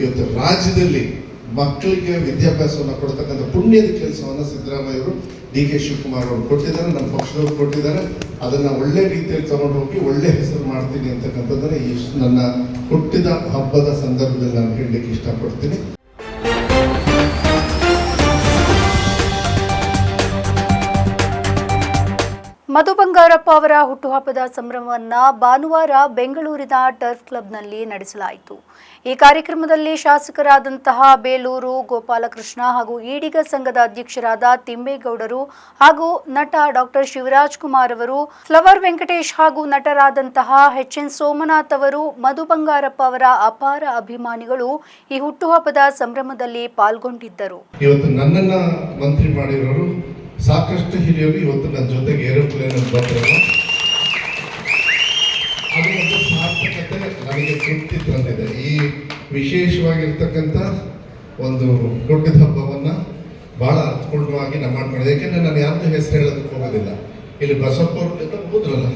ಇವತ್ತು ರಾಜ್ಯದಲ್ಲಿ ಮಕ್ಕಳಿಗೆ ವಿದ್ಯಾಭ್ಯಾಸವನ್ನು ಕೊಡ್ತಕ್ಕಂಥ ಪುಣ್ಯದ ಕೆಲಸವನ್ನು ಸಿದ್ದರಾಮಯ್ಯವರು ಡಿ ಕೆ ಶಿವಕುಮಾರ್ ಅವರು ಕೊಟ್ಟಿದ್ದಾರೆ, ನಮ್ಮ ಪಕ್ಷದವರು ಕೊಟ್ಟಿದ್ದಾರೆ. ಅದನ್ನ ಒಳ್ಳೆ ರೀತಿಯಲ್ಲಿ ತಗೊಂಡು ಹೋಗಿ ಒಳ್ಳೆ ಹೆಸರು ಮಾಡ್ತೀನಿ ಅಂತಕ್ಕಂಥದ್ದನ್ನ ಈ ನನ್ನ ಹುಟ್ಟಿದ ಹಬ್ಬದ ಸಂದರ್ಭದಲ್ಲಿ ನಾನು ಹೇಳಲಿಕ್ಕೆ ಇಷ್ಟಪಡ್ತೀನಿ. ಮಧು ಬಂಗಾರಪ್ಪ ಅವರ ಹುಟ್ಟುಹಬ್ಬದ ಸಂಭ್ರಮವನ್ನ ಭಾನುವಾರ ಬೆಂಗಳೂರಿನ ಟರ್ಫ್ ಕ್ಲಬ್ನಲ್ಲಿ ನಡೆಸಲಾಯಿತು. ಈ ಕಾರ್ಯಕ್ರಮದಲ್ಲಿ ಶಾಸಕರಾದಂತಹ ಬೇಲೂರು, ಗೋಪಾಲಕೃಷ್ಣ ಹಾಗೂ ಈಡಿಗ ಸಂಘದ ಅಧ್ಯಕ್ಷರಾದ ತಿಮ್ಮೇಗೌಡರು ಹಾಗೂ ನಟ ಡಾಕ್ಟರ್ ಶಿವರಾಜ್ ಕುಮಾರ್ ಅವರು, ಫ್ಲವರ್ ವೆಂಕಟೇಶ್ ಹಾಗೂ ನಟರಾದಂತಹ ಎಚ್ ಎನ್ ಸೋಮನಾಥ್ ಅವರು, ಮಧು ಬಂಗಾರಪ್ಪ ಅವರ ಅಪಾರ ಅಭಿಮಾನಿಗಳು ಈ ಹುಟ್ಟುಹಬ್ಬದ ಸಂಭ್ರಮದಲ್ಲಿ ಪಾಲ್ಗೊಂಡಿದ್ದರು. ಇವತ್ತು ನನ್ನನ್ನ ಮಂತ್ರಿ ಮಾಡಿರೋರು ಸಾಕಷ್ಟು ಹಿರಿಯರು, ಇವತ್ತು ನನ್ನ ಜೊತೆಗೆ ಏರೋಪ್ಲೇನ್ ಬಂದಿರಲ್ಲ ಅದು ಒಂದು ಸಾರ್ಥಕತೆ ನನಗೆ ತೃಪ್ತಿ ತಂದಿದೆ. ಈ ವಿಶೇಷವಾಗಿರ್ತಕ್ಕಂಥ ಒಂದು ಹುಟ್ಟಿದ ಹಬ್ಬವನ್ನು ಬಹಳ ಅರ್ಥಪೂರ್ಣವಾಗಿ ನಾನು ಮಾಡ್ಕೊಂಡಿದ್ದೆ. ಯಾಕೆಂದರೆ ನಾನು ಯಾರ್ದು ಹೆಸರು ಹೇಳೋದಕ್ಕೆ ಹೋಗೋದಿಲ್ಲ. ಇಲ್ಲಿ ಬಸಪ್ಪ ಅವರು ಹೋದ್ರಲ್ಲ?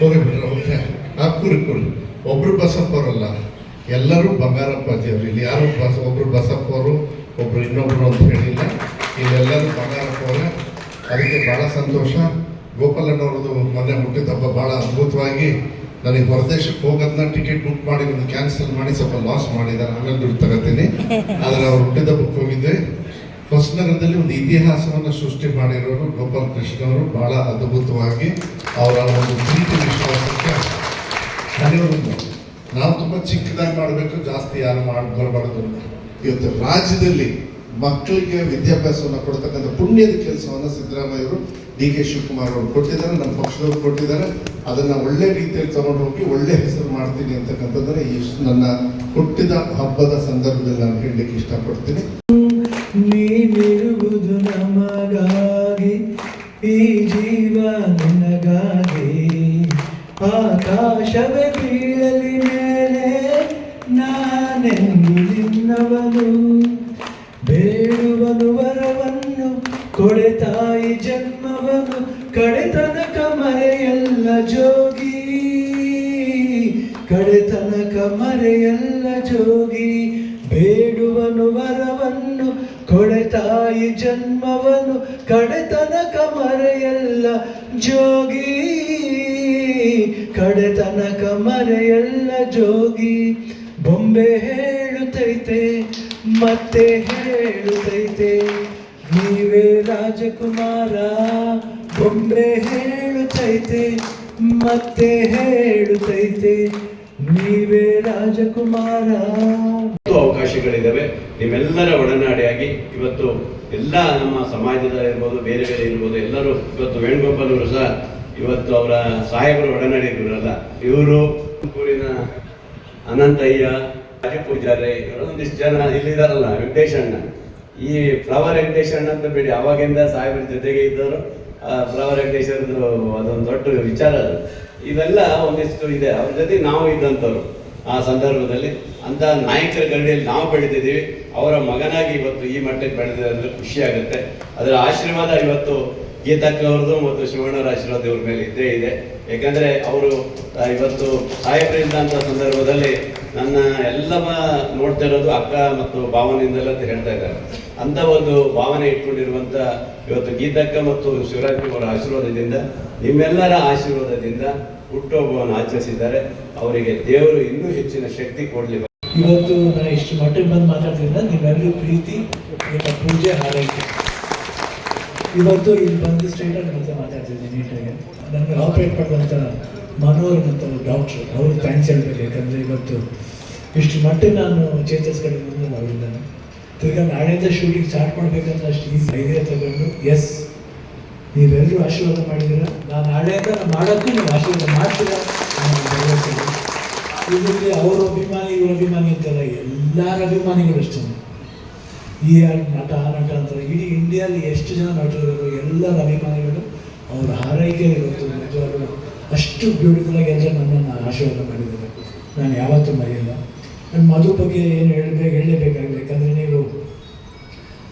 ಹೋಗಿಬಿಟ್ರ ಓಕೆ ಆ ಕೂರಿ ಕೂರಿ. ಒಬ್ಬರು ಬಸಪ್ಪ ಅವರಲ್ಲ. ಎಲ್ಲರೂ ಬಂಗಾರಪ್ಪಾಜಿಯವರು ಇಲ್ಲಿ ಯಾರು ಬಸ ಒಬ್ಬರು ಬಸಪ್ಪವರು ಒಬ್ಬರು ಇನ್ನೊಬ್ಬರು ಅಂತ ಹೇಳಿಲ್ಲ. ಇಲ್ಲೆಲ್ಲರೂ ಬಂಗಾರಪ್ಪವರೇ ಅದಕ್ಕೆ ಭಾಳ ಸಂತೋಷ. ಗೋಪಾಲಣ್ಣವ್ರದ್ದು ಮೊನ್ನೆ ಹುಟ್ಟಿದ ಹಬ್ಬ ಭಾಳ ಅದ್ಭುತವಾಗಿ ನನಗೆ ಹೊರದೇಶಕ್ಕೆ ಹೋಗೋದನ್ನ ಟಿಕೆಟ್ ಬುಕ್ ಮಾಡಿ ಒಂದು ಕ್ಯಾನ್ಸಲ್ ಮಾಡಿ ಸ್ವಲ್ಪ ಲಾಸ್ ಮಾಡಿದ್ದಾರೆ. ಆಮೇಲೆ ದುಡ್ಡು ತಗೋತೀನಿ. ಆದರೆ ಅವ್ರು ಹುಟ್ಟಿದ ಬುಕ್ ಹೋಗಿದ್ದೆ ಹೊಸನಗರದಲ್ಲಿ ಒಂದು ಇತಿಹಾಸವನ್ನು ಸೃಷ್ಟಿ ಮಾಡಿರೋರು ಗೋಪಾಲ್ ಕೃಷ್ಣ ಅವರು ಬಹಳ ಅದ್ಭುತವಾಗಿ ಅವರ ಒಂದು ಪ್ರೀತಿ ವಿಶ್ವಾಸಕ್ಕೆ ಧನ್ಯವಾದ ನಾವು ತುಂಬ ಚಿಕ್ಕದಾಗಿ ಮಾಡಬೇಕು ಜಾಸ್ತಿ ಯಾರು ಮಾಡಿ ಬರಬಾರ್ದು ಇವತ್ತು ರಾಜ್ಯದಲ್ಲಿ ಮಕ್ಕಳಿಗೆ ವಿದ್ಯಾಭ್ಯಾಸವನ್ನು ಕೊಡ್ತಕ್ಕಂಥ ಪುಣ್ಯದ ಕೆಲಸವನ್ನು ಸಿದ್ದರಾಮಯ್ಯವರು ಡಿ ಕೆ ಶಿವಕುಮಾರ್ ಅವರು ಕೊಟ್ಟಿದ್ದಾರೆ, ನಮ್ಮ ಪಕ್ಷದವರು ಕೊಟ್ಟಿದ್ದಾರೆ. ಅದನ್ನ ಒಳ್ಳೆ ರೀತಿಯಲ್ಲಿ ತಗೊಂಡು ಹೋಗಿ ಒಳ್ಳೆ ಹೆಸರು ಮಾಡ್ತೀನಿ ಅಂತಕ್ಕಂಥದ್ದನ್ನು ಈ ನನ್ನ ಹುಟ್ಟಿದ ಹಬ್ಬದ ಸಂದರ್ಭದಲ್ಲಿ ನಾನು ಹೇಳಲಿಕ್ಕೆ ಇಷ್ಟಪಡ್ತೀನಿ. ನಮಗಾಗಿ, ಈ ಜೀವ ಆಕಾಶವೇ ಬೀಳಲಿ ಮೇಲೆ ನಾನೆಂದು ನಿನ್ನವನು. ಜೋಗಿ ಕಡೆತನಕ ಮರೆಯಲ್ಲ ಜೋಗಿ, ಬೇಡುವನು ವರವನ್ನು, ಕೊಡೆ ತಾಯಿ ಜನ್ಮವನು ಕಡೆತನಕ ಮರೆಯಲ್ಲ ಜೋಗಿ ಕಡೆತನಕ ಮರೆಯಲ್ಲ ಜೋಗಿ. ಬೊಂಬೆ ಹೇಳುತ್ತೈತೆ, ಮತ್ತೆ ಹೇಳುತ್ತೈತೆ, ನೀವೇ ರಾಜಕುಮಾರ, ಬೊಂಬೆ ಹೇಳುತ್ತೈತೆ. ಮತ್ತೆ ಹೇಳುತ್ತೈತೆ, ನೀವೇ ರಾಜಕುಮಾರ. ಅವಕಾಶಗಳಿದ್ದಾವೆ ನಿಮ್ಮೆಲ್ಲರ ಒಡನಾಡಿಯಾಗಿ ಇವತ್ತು ಎಲ್ಲ ನಮ್ಮ ಸಮಾಜದ ಇರ್ಬೋದು, ಬೇರೆ ಬೇರೆ ಇರ್ಬೋದು, ಎಲ್ಲರೂ ಇವತ್ತು ವೇಣುಗೋಪಾಲ್ ಅವರು ಸಹ ಇವತ್ತು ಅವರ ಸಾಹೇಬರ ಒಡನಾಡಿಗಳಲ್ಲ ಇವರು ತುಮಕೂರಿನ ಅನಂತಯ್ಯ ರಾಜ ಪೂಜಾರಿ ಇವರು ಒಂದಿಷ್ಟು ಜನ ಇಲ್ಲಿದಾರಲ್ಲ ವೆಂಕಟೇಶಣ್ಣ ಈ ಫ್ಲವರ್ ವೆಂಕಟೇಶಣ್ಣ ಅಂತ ಬೇಡಿ, ಅವಾಗಿಂದ ಸಾಹೇಬರ ಜೊತೆಗೆ ಇದ್ದವರು. ಆ ಫ್ಲವರ್ ವೆಂಕಟೇಶ್ ಅವ್ರದ್ದು ಅದೊಂದು ದೊಡ್ಡ ವಿಚಾರ ಅದು. ಇವೆಲ್ಲ ಒಂದಿಷ್ಟು ಇದೆ. ಅವ್ರ ಜೊತೆ ನಾವು ಇದ್ದಂಥವ್ರು ಆ ಸಂದರ್ಭದಲ್ಲಿ. ಅಂತ ನಾಯಕರ ಗಡಿಯಲ್ಲಿ ನಾವು ಬೆಳೆದಿದ್ದೀವಿ. ಅವರ ಮಗನಾಗಿ ಇವತ್ತು ಈ ಮಟ್ಟಕ್ಕೆ ಬೆಳೆದಿದೆ ಅಂದರೆ ಖುಷಿ ಆಗುತ್ತೆ. ಅದರ ಆಶೀರ್ವಾದ ಇವತ್ತು ಅವ್ರದ್ದು ಮತ್ತು ಶಿವಣ್ಣರ ಆಶೀರ್ವಾದ ಇವ್ರ ಮೇಲೆ ಇದ್ದೇ ಇದೆ. ಯಾಕಂದರೆ ಅವರು ಇವತ್ತು ಸಾಹೇಬರಿಂದ ಅಂತ ಸಂದರ್ಭದಲ್ಲಿ ನನ್ನ ಎಲ್ಲ ನೋಡ್ತಾ ಇರೋದು ಅಕ್ಕ ಮತ್ತು ಭಾವನೆಯಿಂದೆಲ್ಲ ಹೇಳ್ತಾ ಇದ್ದಾರೆ. ಅಂತ ಒಂದು ಭಾವನೆ ಇಟ್ಕೊಂಡಿರುವಂತ ಇವತ್ತು ಗೀತಕ್ಕ ಮತ್ತು ಶಿವರಾಜ್ ಅವರ ಆಶೀರ್ವಾದದಿಂದ, ನಿಮ್ಮೆಲ್ಲರ ಆಶೀರ್ವಾದದಿಂದ ಹುಟ್ಟುಹಬ್ಬವನ್ನು ಆಚರಿಸಿದ್ದಾರೆ. ಅವರಿಗೆ ದೇವರು ಇನ್ನೂ ಹೆಚ್ಚಿನ ಶಕ್ತಿ ಕೊಡಲಿ. ಇವತ್ತು ನಾನು ಇಷ್ಟು ಮಟ್ಟಿಗೆ ಬಂದು ಮಾತಾಡ್ತಿದ್ದ ನಿಮ್ಮೆಲ್ಲರೂ ಪ್ರೀತಿ, ನಿಮ್ಮ ಪೂಜೆ, ಹಾರೈಕೆ. ಇವತ್ತು ಇಲ್ಲಿ ಬಂದು ಸ್ಟೇಟಲ್ಲಿ ಮಾತಾಡ್ತಿದ್ದೀನಿ ನೀಟಾಗಿ. ನನಗೆ ಆಪ್ರೇಟ್ ಮಾಡುವಂಥ ಮನೋಹರ್ ಅಂತ ಡಾಕ್ಟ್ರು ಅವ್ರು ಥ್ಯಾಂಕ್ಸ್ ಹೇಳ್ಬೇಕು ಯಾಕಂದರೆ ಇವತ್ತು ಇಷ್ಟು ಮಟ್ಟಿಗೆ ನಾನು ಚೇಂಜಸ್ ಚೇತರಿಸ್ಕೊಂಡಿದ್ದೀನಿ ಅವರಿಂದಾನೆ ತಿರ್ಗಾ ನಾಳೆಯಿಂದ ಶೂಟಿಂಗ್ ಸ್ಟಾರ್ಟ್ ಮಾಡಬೇಕಂತ ಅಷ್ಟು ಈ ಧೈರ್ಯ ತಗೊಂಡು ಎಸ್ ನೀವೆಲ್ಲರೂ ಆಶೀರ್ವಾದ ಮಾಡಿದ್ದೀರ? ನಾನು ನಾಳೆಯಿಂದ ನಾನು ಮಾಡೋಕ್ಕೂ ನೀವು ಆಶೀರ್ವಾದ ಮಾಡ್ತೀರ. ಇದರಲ್ಲಿ ಅವ್ರ ಅಭಿಮಾನಿ ಅಭಿಮಾನಿ ಅಂತಲ್ಲ ಎಲ್ಲರ ಅಭಿಮಾನಿಗಳು ಅಷ್ಟೇ. ಈ ನಟ ಆ ನಟ ಅಂತಾರೆ. ಇಡೀ ಇಂಡಿಯಾದಲ್ಲಿ ಎಷ್ಟು ಜನ ನಟರು ಎಲ್ಲರ ಅಭಿಮಾನಿಗಳು ಅವರ ಹಾರೈಕೆ ಇವತ್ತು ನಿಜವಾಗ್ಲೂ ಅಷ್ಟು ಬ್ಯೂಟಿಫುಲ್ ಆಗಿ ಎಲ್ಲರೂ ನನ್ನನ್ನು ಆಶೀರ್ವಾದ ಮಾಡಿದ್ದಾರೆ. ನಾನು ಯಾವತ್ತೂ ಮರೆಯಲ್ಲ. ನನ್ನ ಮಧು ಬಗ್ಗೆ ಏನು ಹೇಳಬೇಕು ಹೇಳಲೇಬೇಕಾಗಿದೆ ಯಾಕಂದರೆ ನೀವು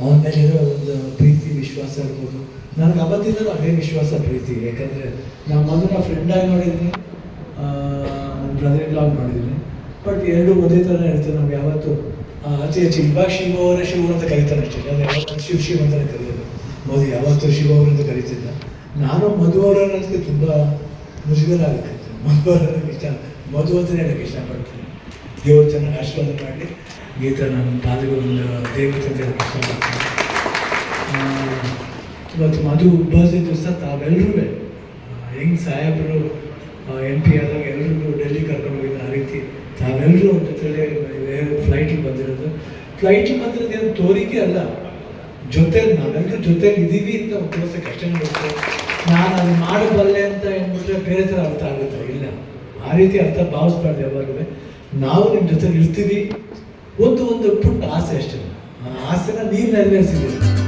ಅವನ ಮೇಲಿರೋ ಒಂದು ಪ್ರೀತಿ, ವಿಶ್ವಾಸ ಇರ್ಬೋದು. ನನಗೆ ಅವತ್ತಿಂದಲೂ ಅದೇ ವಿಶ್ವಾಸ ಪ್ರೀತಿ. ಯಾಕಂದರೆ ನಾನು ಮಧುನ ಫ್ರೆಂಡಾಗಿ ನೋಡಿದ್ದೀನಿ. ನನ್ನ ಬ್ರದರ್ ಇನ್ ಲಾಗ್ ನೋಡಿದ್ದೀನಿ. ಬಟ್ ಎರಡು ಒಂದೇ ಥರ ಇರ್ತದೆ ನಾವು ಯಾವತ್ತು ಅತಿ ಆಚೆ ಇವಾಗ ಶಿವ ಅವರೇ ಶಿವ ಅಂತ ಕರೀತಾರೆ ಅಷ್ಟೇ. ಅಂದರೆ ಯಾವತ್ತು ಶಿವ ಶಿವ ಅಂತಲೇ ಕರೆಯೋದು ಮಧು ಯಾವತ್ತೂ ಶಿವ ಅವರಂತ ಕರೀತಿದ್ದ ನಾನು ಮಧು ಅವರನ್ನೋದಕ್ಕೆ ತುಂಬ ಮುಜುಗರ ಆಗುತ್ತೆ ಅವರನ್ನ ಇಷ್ಟ ಮಧು ಅಂತ ಹೇಳಕ್ಕೆ ಇಷ್ಟಪಡ್ತೀನಿ ದೇವರು ಚೆನ್ನಾಗಿ ಆಶೀರ್ವಾದ ಮಾಡಲಿ ಗೀತ ನನ್ನ ಪಾಲಿಗೆ ಒಂದು ದೇವತೆ ಅಂತ ಹೇಳಕ್ಕೆ ಇಷ್ಟಪಡ್ತೀನಿ ಇವತ್ತು ಮಧು ಉಬ್ಬಾಸಿ ದಿವಸ ತಾವೆಲ್ಲರೂ ಹೆಂಗ್ ಸಾಹೇಬರು ಎಂ ಪಿ ಆದಾಗ ಎಲ್ರಿಗೂ ಡೆಲ್ಲಿ ಕರ್ಕೊಂಡು ಹೋಗಿದ್ದು ಆ ರೀತಿ ತಾವೆಲ್ಲರೂ ಒಂದು ಜೊತೆಲೆ ಫ್ಲೈಟಿಗೆ ಬಂದಿರೋದು. ಫ್ಲೈಟಿಗೆ ಬಂದಿರೋದು ಏನು ತೋರಿಕೆ ಅಲ್ಲ. ಜೊತೆಲಿ ನಾವೆಲ್ಲರೂ ಜೊತೆಲಿ ಇದ್ದೀವಿ ಅಂತ ತೋರ್ಸಕ್ಕೆ ಅಷ್ಟೇ ನಾನು ಅದು ಮಾಡಬಲ್ಲೆ ಅಂತ ಹೇಳ್ಬಿಟ್ರೆ ಬೇರೆ ಥರ ಅರ್ಥ ಆಗುತ್ತೆ. ಇಲ್ಲ. ಆ ರೀತಿ ಅರ್ಥ ಭಾವಿಸ್ಬಾರ್ದು ಯಾವಾಗಲೂ. ನಾವು ನಿಮ್ಮ ಜೊತೆ ಇರ್ತೀವಿ. ಒಂದು ಒಂದು ಪುಟ್ಟ ಆಸೆ ಅಷ್ಟೇ. ಆ ಆಸೆನ ನೀವು ನೆರವೇರಿಸಿದ್ದೀರಿ